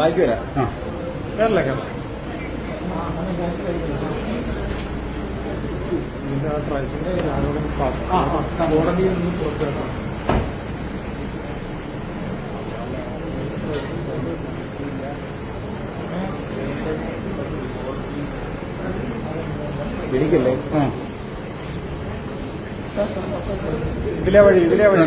ബാക്കി വരാം. ആ. കേരള കേരള ഇതിന്റെ ആ. കോടതിയിൽ നിന്ന് എനിക്കല്ലേ? ഇതിലെ വഴി ഇതിലെ വഴി.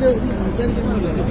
就一直坚持下来了